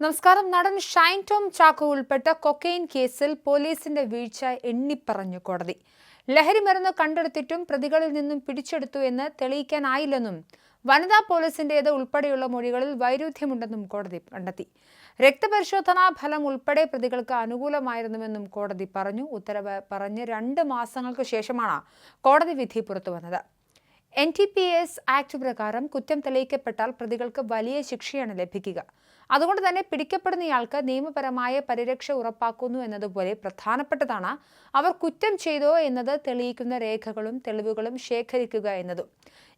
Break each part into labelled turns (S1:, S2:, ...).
S1: നമസ്കാരം. നടൻ ഷൈൻ ടോം ചാക്കോ ഉൾപ്പെട്ട കൊക്കെയിൻ കേസിൽ പോലീസിന്റെ വീഴ്ച എണ്ണിപ്പറഞ്ഞു കോടതി. ലഹരി മരുന്ന് കണ്ടെടുത്തിട്ടും പ്രതികളിൽ നിന്നും പിടിച്ചെടുത്തു എന്ന് തെളിയിക്കാനായില്ലെന്നും വനിതാ പോലീസിന്റേത് ഉൾപ്പെടെയുള്ള മൊഴികളിൽ വൈരുദ്ധ്യമുണ്ടെന്നും കോടതി കണ്ടെത്തി. രക്തപരിശോധനാ ഫലം ഉൾപ്പെടെ പ്രതികൾക്ക് അനുകൂലമായിരുന്നുവെന്നും കോടതി പറഞ്ഞു. ഉത്തരവ് പറഞ്ഞ് രണ്ട് മാസങ്ങൾക്ക് ശേഷമാണ് കോടതി വിധി പുറത്തുവന്നത്. N D P S act പ്രകാരം കുറ്റം തെളിയിക്കപ്പെട്ടാൽ പ്രതികൾക്ക് വലിയ ശിക്ഷയാണ് ലഭിക്കുക. അതുകൊണ്ട് തന്നെ പിടിക്കപ്പെടുന്നയാൾക്ക് നിയമപരമായ പരിരക്ഷ ഉറപ്പാക്കുന്നു എന്നതുപോലെ പ്രധാനപ്പെട്ടതാണ് അവർ കുറ്റം ചെയ്തോ എന്നത് തെളിയിക്കുന്ന രേഖകളും തെളിവുകളും ശേഖരിക്കുക എന്നതും.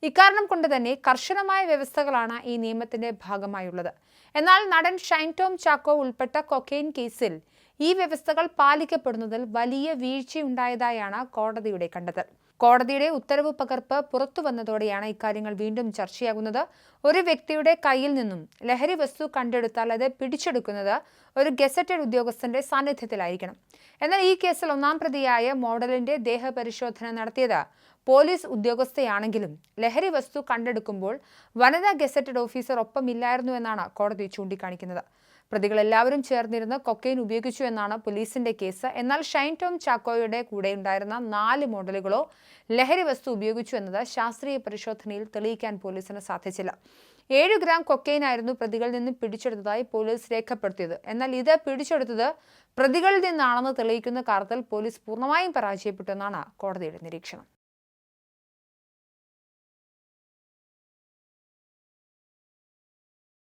S1: ഇക്കാരണം കൊണ്ട് തന്നെ കർശനമായ വ്യവസ്ഥകളാണ് ഈ നിയമത്തിന്റെ ഭാഗമായുള്ളത്. എന്നാൽ നടൻ ഷൈൻ ടോം ചാക്കോ ഉൾപ്പെട്ട കൊക്കെയിൻ കേസിൽ ഈ വ്യവസ്ഥകൾ പാലിക്കപ്പെടുന്നതിൽ വലിയ വീഴ്ചയുണ്ടായതായാണ് കോടതിയുടെ കണ്ടെത്തൽ കോടതിയുടെ ഉത്തരവ് പകർപ്പ് പുറത്തു വന്നതോടെയാണ് ഇക്കാര്യങ്ങൾ വീണ്ടും ചർച്ചയാകുന്നത്. ഒരു വ്യക്തിയുടെ കയ്യിൽ നിന്നും ലഹരി വസ്തു കണ്ടെടുത്താൽ അത് പിടിച്ചെടുക്കുന്നത് ഒരു ഗസറ്റഡ് ഉദ്യോഗസ്ഥന്റെ സാന്നിധ്യത്തിലായിരിക്കണം. എന്നാൽ ഈ കേസിൽ ഒന്നാം പ്രതിയായ മോഡലിന്റെ ദേഹപരിശോധന നടത്തിയത് പോലീസ് ഉദ്യോഗസ്ഥയാണെങ്കിലും ലഹരി വസ്തു കണ്ടെടുക്കുമ്പോൾ വനിതാ ഗസറ്റഡ് ഓഫീസർ ഒപ്പമില്ലായിരുന്നു എന്നാണ് കോടതി ചൂണ്ടിക്കാണിക്കുന്നത്. പ്രതികളെല്ലാവരും ചേർന്നിരുന്ന് കൊക്കൈൻ ഉപയോഗിച്ചു എന്നാണ് പോലീസിന്റെ കേസ്. എന്നാൽ ഷൈൻ ടോം ചാക്കോയുടെ കൂടെ ഉണ്ടായിരുന്ന നാല് മോഡലുകളോ ലഹരി വസ്തു ഉപയോഗിച്ചു എന്നത് ശാസ്ത്രീയ പരിശോധനയിൽ തെളിയിക്കാൻ പോലീസിന് സാധിച്ചില്ല. ഏഴ് ഗ്രാം കൊക്കൈനായിരുന്നു പ്രതികളിൽ നിന്ന് പിടിച്ചെടുത്തതായി പോലീസ് രേഖപ്പെടുത്തിയത്. എന്നാൽ ഇത് പിടിച്ചെടുത്തത് പ്രതികളിൽ നിന്നാണെന്ന് തെളിയിക്കുന്ന കാര്യത്തിൽ പോലീസ് പൂർണമായും പരാജയപ്പെട്ടു എന്നാണ് കോടതിയുടെ നിരീക്ഷണം.